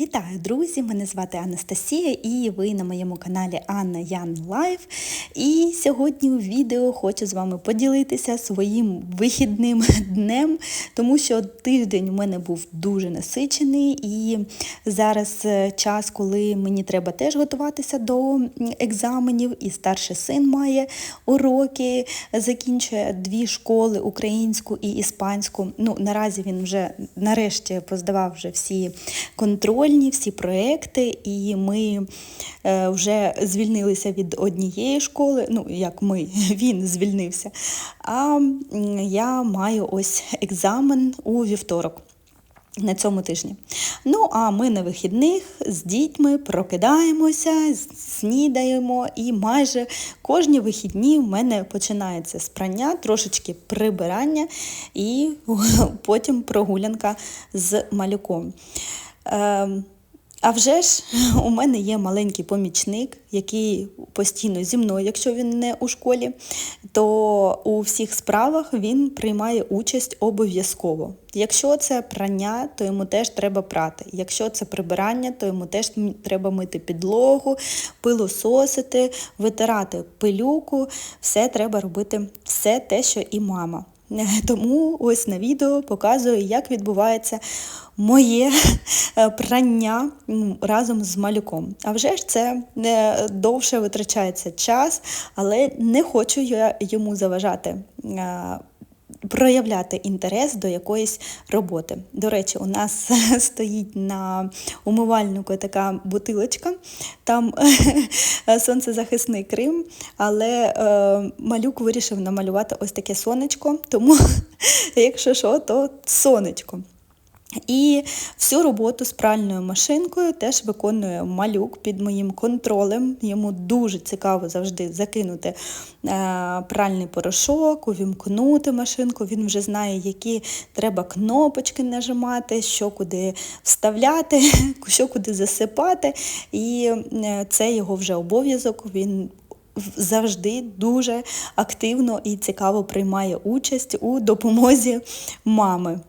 Вітаю, друзі! Мене звати Анастасія і ви на моєму каналі Анна Ян Лайф. І сьогодні у відео хочу з вами поділитися своїм вихідним днем, тому що тиждень у мене був дуже насичений, і зараз е, час, коли мені треба теж готуватися до екзаменів, і старший син має уроки, закінчує дві школи українську і іспанську. Ну, наразі він вже нарешті поздавав вже всі контрольні, всі проекти, і ми е, вже звільнилися від однієї школи. Ну, як ми, він звільнився. А я маю ось екзамен у вівторок. На цьому тижні. Ну, а ми на вихідних з дітьми прокидаємося, снідаємо, і майже кожні вихідні в мене починається з прання, трошечки прибирання і потім прогулянка з малюком. Ем, а вже ж у мене є маленький помічник, який постійно зі мною, якщо він не у школі, то у всіх справах він приймає участь обов'язково. Якщо це прання, то йому теж треба прати. Якщо це прибирання, то йому теж треба мити підлогу, пилососити, витирати пилюку. Все треба робити, все те, що і мама. Тому ось на відео показую, як відбувається моє е, прання разом з малюком. А вже ж це е, довше витрачається час, але не хочу я йому заважати. Проявляти інтерес до якоїсь роботи. До речі, у нас стоїть на умивальнику така бутилочка, там сонцезахисний Крим, але е, малюк вирішив намалювати ось таке сонечко, тому, якщо що, то сонечко. І всю роботу з пральною машинкою теж виконує малюк під моїм контролем. Йому дуже цікаво завжди закинути е, пральний порошок, увімкнути машинку. Він вже знає, які треба кнопочки нажимати, що куди вставляти, що куди засипати. І е, це його вже обов'язок. Він завжди дуже активно і цікаво приймає участь у допомозі мами.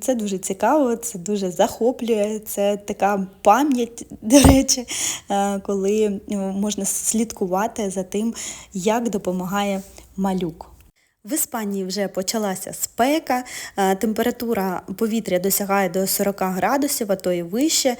Це дуже цікаво, це дуже захоплює. Це така пам'ять, до речі, е, коли е, можна слідкувати за тим, як допомагає малюк. В Іспанії вже почалася спека, е, температура повітря досягає до 40 градусів, а то і вище.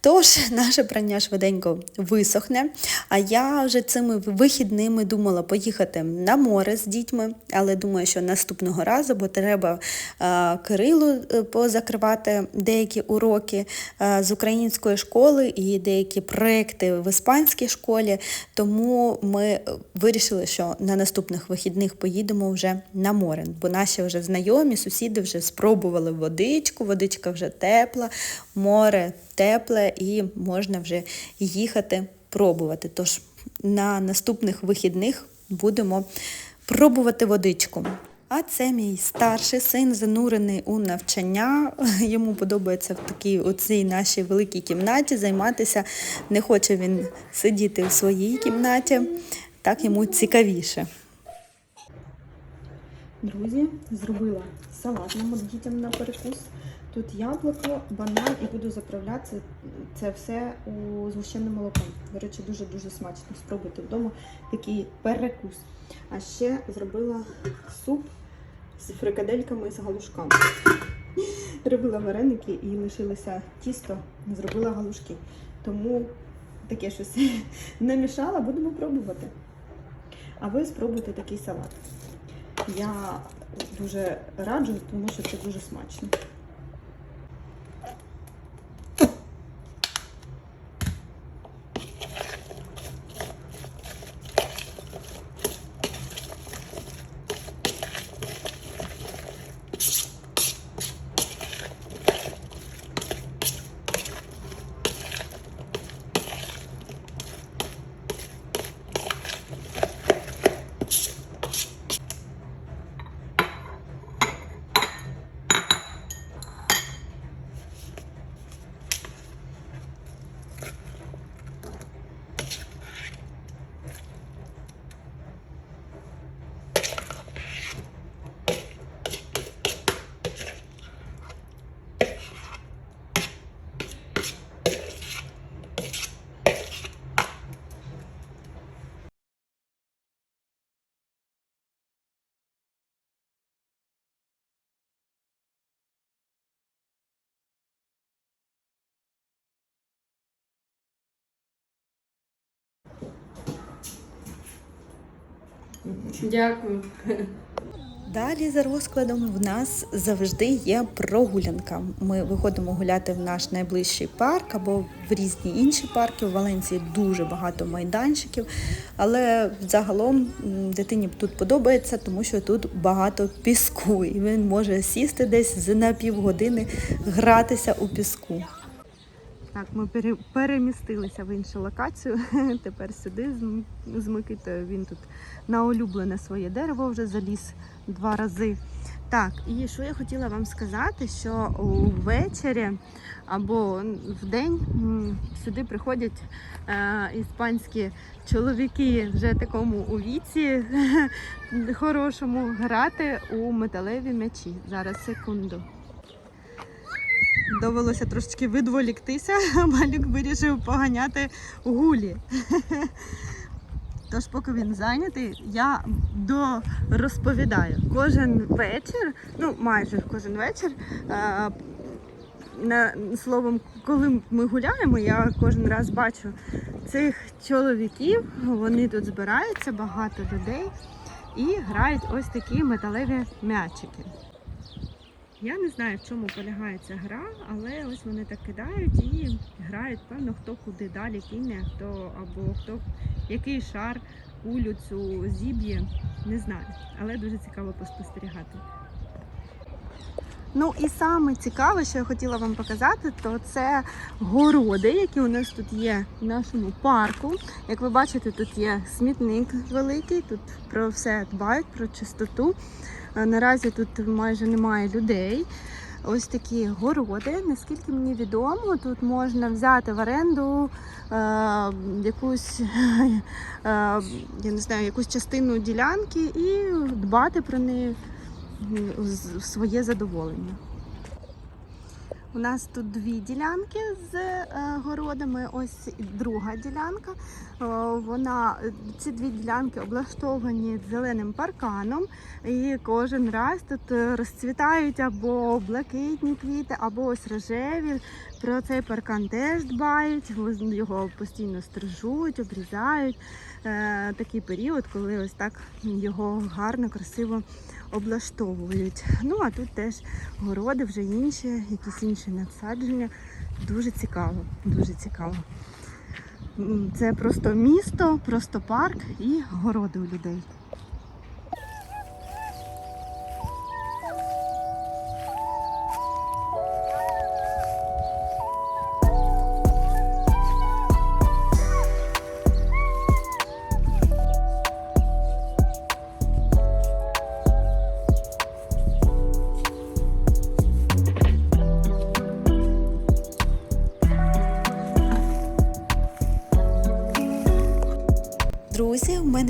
Тож наше прання швиденько висохне. А я вже цими вихідними думала поїхати на море з дітьми, але думаю, що наступного разу, бо треба е, Кирилу е, позакривати деякі уроки е, з української школи і деякі проекти в іспанській школі. Тому ми е, вирішили, що на наступних вихідних поїдемо вже на море, бо наші вже знайомі, сусіди вже спробували водичку, водичка вже тепла, море тепле і можна вже їхати пробувати. Тож на наступних вихідних будемо пробувати водичку. А це мій старший син, занурений у навчання. Йому подобається в такій оцій нашій великій кімнаті займатися. Не хоче він сидіти в своїй кімнаті, так йому цікавіше. Друзі, зробила салат нам дітям на перекус. Тут яблуко, банан і буду заправляти це все у згущеним молоком. До речі, дуже-дуже смачно. Спробуйте вдома такий перекус. А ще зробила суп з фрикадельками з галушками. Робила вареники і лишилося тісто, зробила галушки. Тому таке щось намішала, будемо пробувати. А ви спробуйте такий салат. Я дуже раджу, тому що це дуже смачно. Дякую. Далі за розкладом в нас завжди є прогулянка. Ми виходимо гуляти в наш найближчий парк або в різні інші парки. У Валенції дуже багато майданчиків, але загалом дитині тут подобається, тому що тут багато піску, і він може сісти десь на півгодини гратися у піску. Так, ми пере- перемістилися в іншу локацію. Тепер сюди з, Микитою. Він тут на улюблене своє дерево вже заліз два рази. Так, і що я хотіла вам сказати, що ввечері або в день сюди приходять е, іспанські чоловіки вже такому у віці хорошому грати у металеві м'ячі. Зараз секунду. Довелося трошечки відволіктися, малюк вирішив поганяти гулі. Тож, поки він зайнятий, я розповідаю. Кожен вечір, ну майже кожен вечір, е, на, словом, коли ми гуляємо, я кожен раз бачу цих чоловіків, вони тут збираються, багато людей, і грають ось такі металеві м'ячики. Я не знаю, в чому полягає ця гра, але ось вони так кидають і грають, певно, хто куди далі кине, хто або хто який шар кулю цю зіб'є, не знаю. Але дуже цікаво поспостерігати. Ну і саме цікаве, що я хотіла вам показати, то це городи, які у нас тут є в нашому парку. Як ви бачите, тут є смітник великий, тут про все дбають, про чистоту. Е, Наразі тут майже немає людей. Ось такі городи. Наскільки мені відомо, тут можна взяти в оренду е, якусь, е, я не знаю, якусь частину ділянки і дбати про неї своє задоволення. У нас тут дві ділянки з е, городами. Ось друга ділянка. Вона ці дві ділянки облаштовані зеленим парканом, і кожен раз тут е, розцвітають або блакитні квіти, або ось рожеві. Про цей паркан теж дбають, його постійно стрижуть, обрізають. Е, такий період, коли ось так його гарно, красиво облаштовують. Ну а тут теж городи вже інші, якісь інші надсадження. Дуже цікаво, дуже цікаво. Це просто місто, просто парк і городи у людей.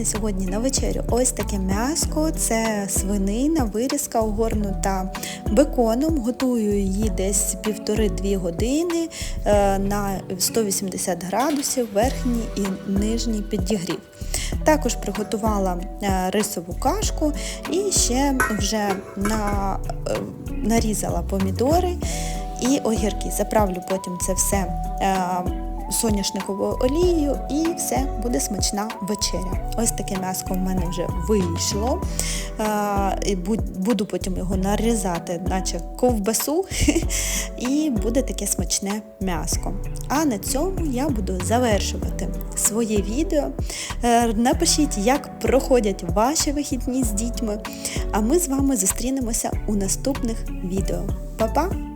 Мене сьогодні на вечерю ось таке м'яско. Це свинина, вирізка огорнута беконом. Готую її десь півтори-дві години е, на 180 градусів, верхній і нижній підігрів. Також приготувала е, рисову кашку і ще вже на, е, нарізала помідори і огірки. Заправлю потім це все. Соняшниковою олією і все буде смачна вечеря. Ось таке м'яско в мене вже вийшло. І Буду потім його нарізати, наче ковбасу, і буде таке смачне м'яско. А на цьому я буду завершувати своє відео. Е, Напишіть, як проходять ваші вихідні з дітьми. А ми з вами зустрінемося у наступних відео. Па-па!